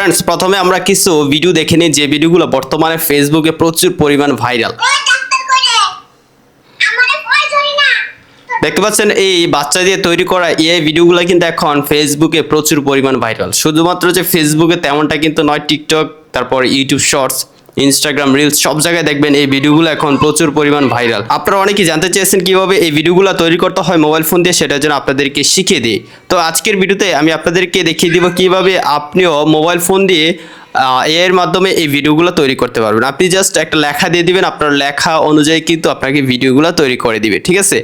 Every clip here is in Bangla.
ফ্রেন্ডস প্রথমে আমরা কিছু ভিডিও দেখে নিই যে ভিডিওগুলো বর্তমানে ফেসবুকে প্রচুর পরিমাণ ভাইরাল দেখতে পাচ্ছেন এই বাচ্চা দিয়ে তৈরি করা এই ভিডিওগুলো কিন্তু এখন ফেসবুকে প্রচুর পরিমাণ ভাইরাল শুধুমাত্র যে ফেসবুকে তেমনটা কিন্তু নয় টিকটক তারপর ইউটিউব শর্টস ইনস্টাগ্রাম রিলস সব জায়গায় দেখবেন এই ভিডিওগুলো এখন প্রচুর পরিমাণ ভাইরাল। আপনারা অনেকেই জানতে চেয়েছেন কীভাবে এই ভিডিওগুলো তৈরি করতে হয় মোবাইল ফোন দিয়ে, সেটার জন্য আপনাদেরকে শিখিয়ে দিই। তো আজকের ভিডিওতে আমি আপনাদেরকে দেখিয়ে দিব কীভাবে আপনিও মোবাইল ফোন দিয়ে এর মাধ্যমে এই ভিডিওগুলো তৈরি করতে পারবেন। আপনি জাস্ট একটা লেখা দিয়ে দিবেন, আপনার লেখা অনুযায়ী কিন্তু আপনাকে ভিডিওগুলো তৈরি করে দিবে, ঠিক আছে?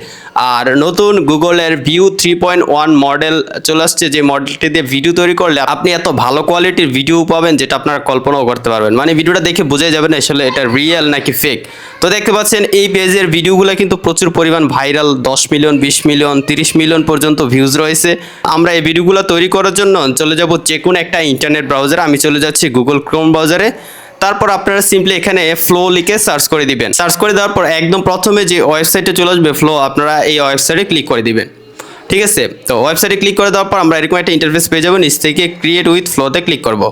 আর নতুন গুগলের Veo three point one model চলে আসছে, যে মডেলটি দিয়ে ভিডিও তৈরি করলে আপনি এত ভালো কোয়ালিটির ভিডিও পাবেন যেটা আপনারা কল্পনাও করতে পারবেন। মানে ভিডিওটা দেখে বোঝা যাবে না, আসলে এটা রিয়েল নাকি ফেক তো দেখতে পাচ্ছেন, এই পেজের ভিডিওগুলো কিন্তু প্রচুর পরিমাণ ভাইরাল, দশ মিলিয়ন, বিশ মিলিয়ন, তিরিশ মিলিয়ন পর্যন্ত ভিউজ রয়েছে। আমরা এই ভিডিওগুলো তৈরি করার জন্য চলে যাব যে কোনো একটা ইন্টারনেট ব্রাউজারে আমি চলে যাচ্ছি গুগল ক্রোম ব্রাউজারে তারপর আপনারা সিম্পলি এখানে ফ্লো লিখে সার্চ করে দিবেন। সার্চ করে দেওয়ার পর একদম প্রথমে যে ওয়েবসাইটে চলে আসবে ফ্লো আপনারা এই ওয়েবসাইটে ক্লিক করে দিবেন। ঠিক আছে? তো ওয়েবসাইটে ক্লিক করে দেওয়ার পর আমরা এরকম একটা ইন্টারফেস পেয়ে যাব। নিচ থেকে ক্রিয়েট উইথ ফ্লোতে ক্লিক করব।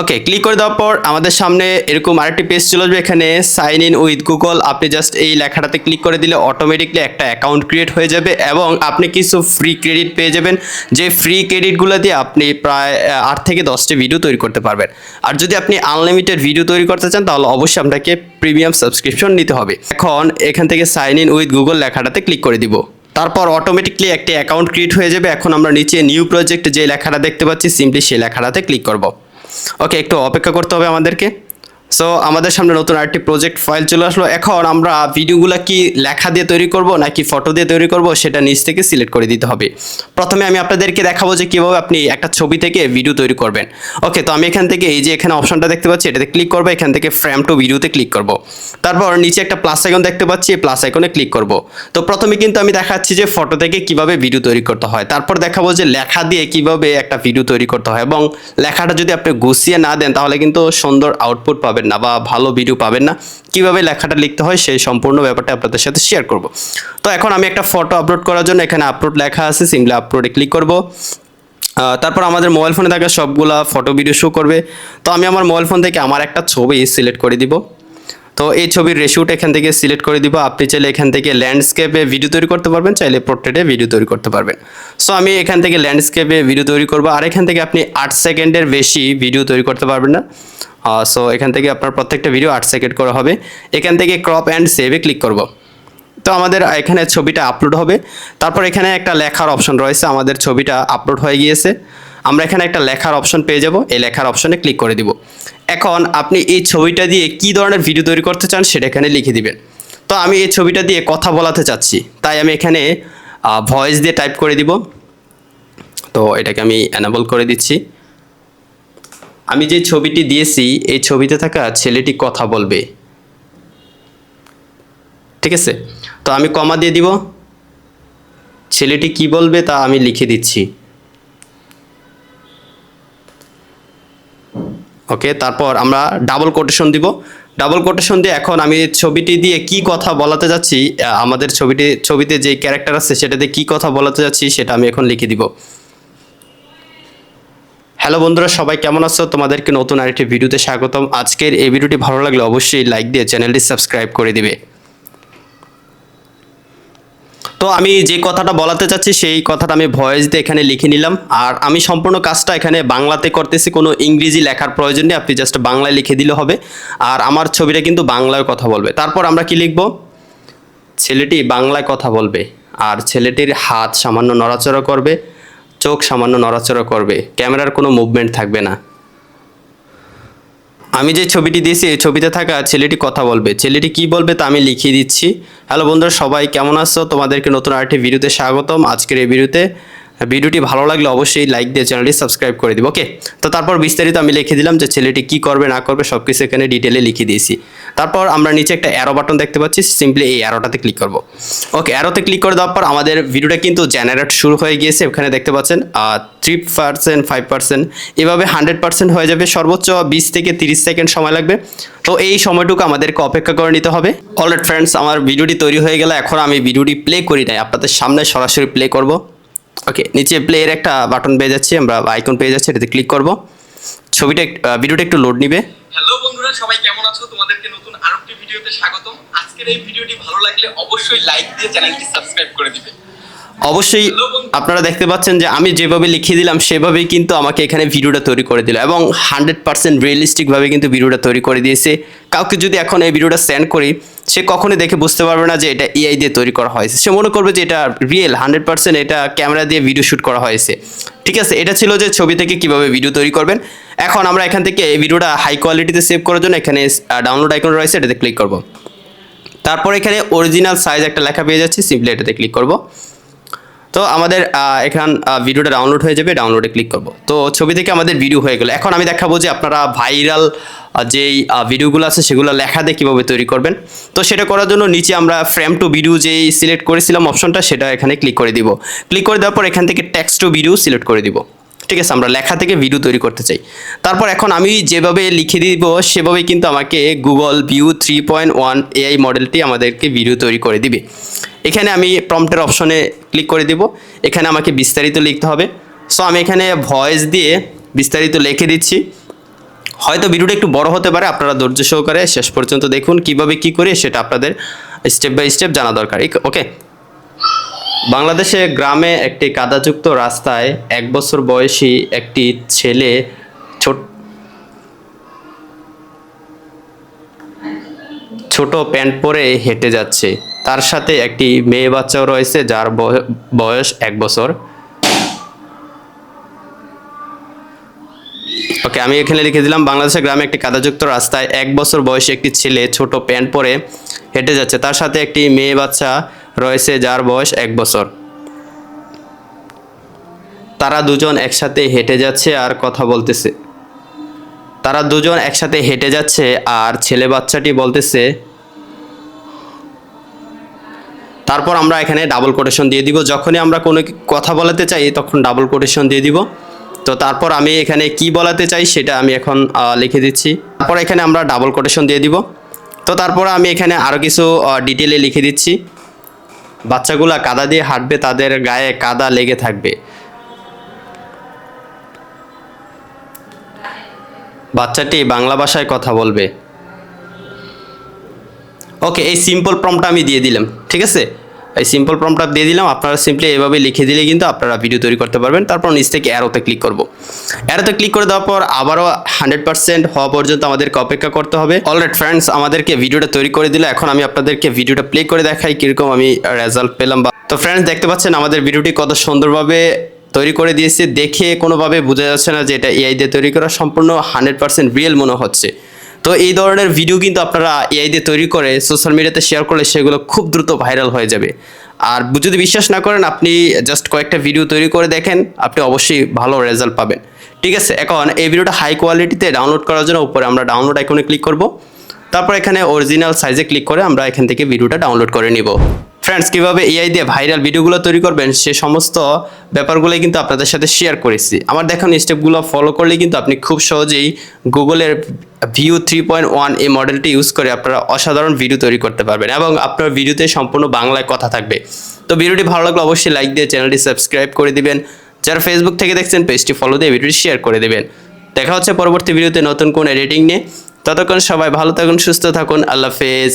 ওকে ক্লিক করে দেওয়ার পর আমাদের সামনে এরকম আরেকটি পেজ চলে আসবে, এখানে সাইন ইন উইথ গুগল আপনি জাস্ট এই লেখাটাতে ক্লিক করে দিলে অটোমেটিকলি একটা অ্যাকাউন্ট ক্রিয়েট হয়ে যাবে এবং আপনি কিছু ফ্রি ক্রেডিট পেয়ে যাবেন। যে ফ্রি ক্রেডিটগুলো দিয়ে আপনি প্রায় আট থেকে দশটি ভিডিও তৈরি করতে পারবেন। আর যদি আপনি আনলিমিটেড ভিডিও তৈরি করতে চান, তাহলে অবশ্যই আপনাকে প্রিমিয়াম সাবস্ক্রিপশন নিতে হবে। এখন এখান থেকে সাইন ইন উইথ গুগল লেখাটাতে ক্লিক করে দিব। তারপর অটোমেটিকলি একটি অ্যাকাউন্ট ক্রিয়েট হয়ে যাবে। এখন আমরা নিচে নিউ প্রজেক্ট যে লেখাটা দেখতে পাচ্ছি সিম্পলি সেই লেখাটাতে ক্লিক করব। ওকে একটু অপেক্ষা করতে হবে আমাদেরকে। সো আমাদের সামনে নতুন আরেকটি প্রজেক্ট ফাইল চলে আসলো। এখন আমরা ভিডিওগুলো কি লেখা দিয়ে তৈরি করব, নাকি ফটো দিয়ে তৈরি করব, সেটা নিচ থেকে সিলেক্ট করে দিতে হবে। প্রথমে আমি আপনাদেরকে দেখাবো যে কীভাবে আপনি একটা ছবি থেকে ভিডিও তৈরি করবেন। ওকে তো আমি এখান থেকে এই যে এখানে অপশনটা দেখতে পাচ্ছি, এটাতে ক্লিক করব, এখান থেকে ফ্রেম টু ভিডিওতে ক্লিক করব। তারপর নিচে একটা প্লাস আইকন দেখতে পাচ্ছি, এই প্লাস আইকনে ক্লিক করব। তো প্রথমে কিন্তু আমি দেখাচ্ছি যে ফটো থেকে কীভাবে ভিডিও তৈরি করতে হয়। তারপর দেখাবো যে লেখা দিয়ে কীভাবে একটা ভিডিও তৈরি করতে হয়। এবং লেখাটা যদি আপনি গুছিয়ে না দেন, তাহলে কিন্তু সুন্দর আউটপুট পাবেন না বা ভালো ভিডিও পাবেন না, কীভাবে লেখাটা লিখতে হয় সেই সম্পূর্ণ ব্যাপারটা আপনাদের সাথে শেয়ার করব। তো এখন আমি একটা ফটো আপলোড করার জন্য এখানে আপলোড লেখা আছে সিম্পলি আপলোডে ক্লিক করব। তারপর আমাদের মোবাইল ফোনে থাকা সবগুলা ফটো ভিডিও শো করবে। তো আমি আমার মোবাইল ফোন থেকে আমার একটা ছবি সিলেক্ট করে দিব। তো এই ছবির রেশিওটা এখান থেকে সিলেক্ট করে দিব। আপনি চাইলে এখান থেকে ল্যান্ডস্কেপে ভিডিও তৈরি করতে পারবেন, চাইলে পোর্ট্রেটে ভিডিও তৈরি করতে পারবেন। সো আমি এখান থেকে ল্যান্ডস্কেপে ভিডিও তৈরি করব। আর এখান থেকে আপনি আট সেকেন্ডের বেশি ভিডিও তৈরি করতে পারবেন না। সো এখান থেকে আপনার প্রত্যেকটা ভিডিও আট সেকেন্ড করা হবে। এখান থেকে ক্রপ অ্যান্ড সেভে ক্লিক করব। তো আমাদের এখানে ছবিটা আপলোড হবে। তারপর এখানে একটা লেখার অপশন রয়েছে। আমাদের ছবিটা আপলোড হয়ে গিয়েছে। আমরা এখানে একটা লেখার অপশন পেয়ে যাব। এই লেখার অপশনে ক্লিক করে দিব। এখন আপনি এই ছবিটা দিয়ে কি ধরনের ভিডিও তৈরি করতে চান সেটা এখানে লিখে দিবেন। তো আমি এই ছবিটা দিয়ে কথা বলাতে চাচ্ছি। তাই আমি এখানে ভয়েস দিয়ে টাইপ করে দিব। তো এটাকে আমি অ্যানাবল করে দিচ্ছি। আমি যে ছবিটি দিয়েছি, এই ছবিতে থাকা ছেলেটি কথা বলবে। ঠিক আছে? তো আমি কমা দিয়ে দিব। ছেলেটি কি বলবে তা আমি লিখে দিচ্ছি। ওকে তারপর আমরা ডাবল কোটেশন দিব। ডাবল কোটেশন দিয়ে এখন আমি ছবিটি দিয়ে কি কথা বলাতে যাচ্ছি আমাদের ছবিটি, ছবিতে যে ক্যারেক্টার আছে সেটাতে কি কথা বলাতে যাচ্ছি সেটা আমি এখন লিখে দিব। হ্যালো বন্ধুরা, সবাই কেমন আছো? তোমাদেরকে নতুন আরেকটি ভিডিওতে স্বাগতম। আজকের এই ভিডিওটি ভালো লাগলে অবশ্যই লাইক দিয়ে চ্যানেলটি সাবস্ক্রাইব করে দিবে। তো আমি যে কথাটা বলাতে চাচ্ছি, সেই কথাটা আমি ভয়েস দিয়ে এখানে লিখে নিলাম। আর আমি সম্পূর্ণ কাজটা এখানে বাংলাতে করতেছি, কোনো ইংরেজি লেখার প্রয়োজন নেই, আপনি জাস্ট বাংলায় লিখে দিলে হবে। আর আমার ছবিটা কিন্তু বাংলায় কথা বলবে। তারপর আমরা কি লিখব? ছেলেটি বাংলায় কথা বলবে, আর ছেলেটির হাত সামান্য নড়াচড়া করবে, চোখ সামান্য নড়াচড়া করবে। ক্যামেরার কোনো মুভমেন্ট থাকবে না। আমি যে ছবিটি দিয়েছি, এই ছবিতে থাকা ছেলেটি কথা বলবে। ছেলেটি কি বলবে তা আমি লিখিয়ে দিচ্ছি। হ্যালো বন্ধুরা, সবাই কেমন আছো? তোমাদেরকে নতুন আরেকটি ভিডিওতে স্বাগতম। আজকের এই ভিডিওতে, ভিডিওটি ভালো লাগলে অবশ্যই লাইক দিয়ে চ্যানেলটি সাবস্ক্রাইব করে দিব ওকে তো তারপর বিস্তারিত আমি লিখে দিলাম যে ছেলেটি কি করবে, না করবে সব কিছু এখানে ডিটেলে লিখে দিয়েছি। তারপর আমরা নিচে একটা অ্যারো বাটন দেখতে পাচ্ছি সিম্পলি এই অ্যারোটাতে ক্লিক করব। ওকে অ্যারোতে ক্লিক করে দেওয়ার পর আমাদের ভিডিওটা কিন্তু জেনারেট শুরু হয়ে গিয়েছে, ওখানে দেখতে পাচ্ছেন থ্রি পার্সেন্ট ফাইভ পার্সেন্ট এভাবে হান্ড্রেড পার্সেন্ট হয়ে যাবে, সর্বোচ্চ বিশ থেকে তিরিশ সেকেন্ড সময় লাগবে। তো এই সময়টুকু আমাদেরকে অপেক্ষা করে নিতে হবে। অলরেড ফ্রেন্ডস আমার ভিডিওটি তৈরি হয়ে গেলে এখন আমি ভিডিওটি প্লে করি নাই, আপনাদের সামনে সরাসরি প্লে করব। ওকে নিচে প্লে এর একটা বাটন পেয়ে যাচ্ছি, আমরা আইকন পেয়ে যাচ্ছি, এটাতে ক্লিক করব। ছবিটা ভিডিওটা একটু লোড নিবে। হ্যালো সবাই কেমন আছো? তোমাদেরকে নতুন আরেকটি ভিডিওতে স্বাগতম। আজকের এই ভিডিওটি ভালো লাগলে অবশ্যই লাইক দিয়ে চ্যানেলটি সাবস্ক্রাইব করে দিবে। অবশ্যই আপনারা দেখতে পাচ্ছেন যে আমি যেভাবে লিখিয়ে দিলাম, সেভাবেই কিন্তু আমাকে এখানে ভিডিওটা তৈরি করে দিল এবং হান্ড্রেড পার্সেন্ট রিয়েলিস্টিকভাবে কিন্তু ভিডিওটা তৈরি করে দিয়েছে। কাউকে যদি এখন এই ভিডিওটা সেন্ড করি, সে কখনোই দেখে বুঝতে পারবে না যে এটা এআই দিয়ে তৈরি করা হয়েছে। সে মনে করবে যে এটা রিয়েল হান্ড্রেড পার্সেন্ট এটা ক্যামেরা দিয়ে ভিডিও শ্যুট করা হয়েছে। ঠিক আছে, এটা ছিল যে ছবি থেকে কীভাবে ভিডিও তৈরি করবেন। এখন আমরা এখান থেকে এই ভিডিওটা হাই কোয়ালিটিতে সেভ করার জন্য এখানে ডাউনলোড আইকন রয়েছে, এটাতে ক্লিক করব। তারপর এখানে অরিজিনাল সাইজ একটা লেখা পেয়ে যাচ্ছি সিম্পলি এটাতে ক্লিক করব। তো আমাদের এখান ভিডিওটা ডাউনলোড হয়ে যাবে ডাউনলোডে ক্লিক করব। তো ছবি থেকে আমাদের ভিডিও হয়ে গেল। এখন আমি দেখাবো যে আপনারা ভাইরাল যেই ভিডিওগুলো আছে সেগুলো লেখা দিয়ে কীভাবে তৈরি করবেন। তো সেটা করার জন্য নিচে আমরা ফ্রেম টু ভিডিও যেই সিলেক্ট করেছিলাম অপশনটা সেটা এখানে ক্লিক করে দিব। ক্লিক করে দেওয়ার পর এখান থেকে টেক্সট টু ভিডিও সিলেক্ট করে দিব। ঠিক আছে, আমরা লেখা থেকে ভিডিও তৈরি করতে চাই। তারপর এখন আমি যেভাবে লিখে দিব, সেভাবে কিন্তু আমাকে Google Veo three point one AI মডেলটি আমাদেরকে ভিডিও তৈরি করে দিবে। এখানে আমি প্রম্পটের অপশনে ক্লিক করে দিব, এখানে আমাকে বিস্তারিত লিখতে হবে। সো আমি এখানে ভয়েস দিয়ে বিস্তারিত লিখে দিচ্ছি। হয়তো ভিডিওটা একটু বড় হতে পারে, আপনারা ধৈর্য সহকারে শেষ পর্যন্ত দেখুন কীভাবে কি করে, সেটা আপনাদের স্টেপ বাই স্টেপ জানা দরকার। ওকে বাংলাদেশে গ্রামে একটি কাদাযুক্ত রাস্তায় এক বছর বয়সী একটি ছেলে ছোট ছোট প্যান্ট পরে হেঁটে যাচ্ছে। তার সাথে একটি মেয়ে বাচ্চাও রয়েছে, যার বয়- বয়স এক বছর। ওকে, আমি এখানে লিখে দিলাম, বাংলাদেশের গ্রামে একটি কাদাযুক্ত রাস্তায় এক বছর বয়সী একটি ছেলে ছোট প্যান্ট পরে হেঁটে যাচ্ছে। তার সাথে একটি মেয়ে বাচ্চা রয়েছে যার বয়স এক বছর। তারা দুজন একসাথে হেঁটে যাচ্ছে আর কথা বলতেছে। তারা দুজন একসাথে হেঁটে যাচ্ছে আর ছেলে বাচ্চাটি বলতেছে, তারপর আমরা এখানে ডাবল কোটেশন দিয়ে দিব। যখনই আমরা কোনো কথা বলাতে চাই, তখন ডাবল কোটেশন দিয়ে দিব। তো তারপর আমি এখানে কি বলাতে চাই, সেটা আমি এখন লিখে দিচ্ছি। তারপর এখানে আমরা ডাবল কোটেশন দিয়ে দিব। তো তারপর আমি এখানে আরও কিছু ডিটেলে লিখে দিচ্ছি। বাচ্চাগুলা কাদা দিয়ে হাঁটবে, তাদের গায়ে কাদা লেগে থাকবে। বাচ্চাটি বাংলা ভাষায় কথা বলবে। ওকে, এই সিম্পল প্রম্পটা আমি দিয়ে দিলাম, ঠিক আছে? এই সিম্পল প্রম্পটা দিয়ে দিলাম। আপনারা সিম্পলি এভাবে লিখে দিলে কিন্তু আপনারা ভিডিও তৈরি করতে পারবেন। তারপর নিচ থেকে অ্যারোতে ক্লিক করব। অ্যারোতে ক্লিক করে দেওয়ার পর আবারও হান্ড্রেড পার্সেন্ট হওয়া পর্যন্ত আমাদেরকে অপেক্ষা করতে হবে। অলরেড ফ্রেন্ডস আমাদেরকে ভিডিওটা তৈরি করে দিলে এখন আমি আপনাদেরকে ভিডিওটা প্লে করে দেখাই কীরকম আমি রেজাল্ট পেলাম বা তো ফ্রেন্ডস দেখতে পাচ্ছেন আমাদের ভিডিওটি কত সুন্দরভাবে তৈরি করে দিয়েছে। দেখে কোনোভাবে বোঝা যাচ্ছে না যে এটা এআই দিয়ে তৈরি করা সম্পূর্ণ হান্ড্রেড পার্সেন্ট রিয়েল মনে হচ্ছে। তো এই ধরনের ভিডিও কিন্তু আপনারা এআই দিয়ে তৈরি করে সোশ্যাল মিডিয়াতে শেয়ার করলে সেগুলো খুব দ্রুত ভাইরাল হয়ে যাবে। আর যদি বিশ্বাস না করেন, আপনি জাস্ট কয়েকটা ভিডিও তৈরি করে দেখেন, আপনি অবশ্যই ভালো রেজাল্ট পাবেন। ঠিক আছে, এখন এই ভিডিওটা হাই কোয়ালিটিতে ডাউনলোড করার জন্য উপরে আমরা ডাউনলোড আইকনে ক্লিক করব। তারপর এখানে অরিজিনাল সাইজে ক্লিক করে আমরা এখান থেকে ভিডিওটা ডাউনলোড করে নিব। ফ্রেন্ডস কীভাবে এআই দিয়ে ভাইরাল ভিডিওগুলো তৈরি করবেন, সে সমস্ত ব্যাপারগুলোই কিন্তু আপনাদের সাথে শেয়ার করেছি। আমার দেখানো স্টেপগুলো ফলো করলে কিন্তু আপনি খুব সহজেই গুগলের ভিউ থ্রি পয়েন্ট ওয়ান এই মডেলটি ইউজ করে আপনারা অসাধারণ ভিডিও তৈরি করতে পারবেন এবং আপনার ভিডিওতে সম্পূর্ণ বাংলায় কথা থাকবে। তো ভিডিওটি ভালো লাগলে অবশ্যই লাইক দিয়ে চ্যানেলটি সাবস্ক্রাইব করে দিবেন। যারা ফেসবুক থেকে দেখছেন পেজটি ফলো দিয়ে ভিডিওটি শেয়ার করে দেবেন। দেখা হচ্ছে পরবর্তী ভিডিওতে নতুন কোন এডিটিং নিয়ে। ততক্ষণ সবাই ভালো থাকুন, সুস্থ থাকুন। আল্লাহ হাফেজ।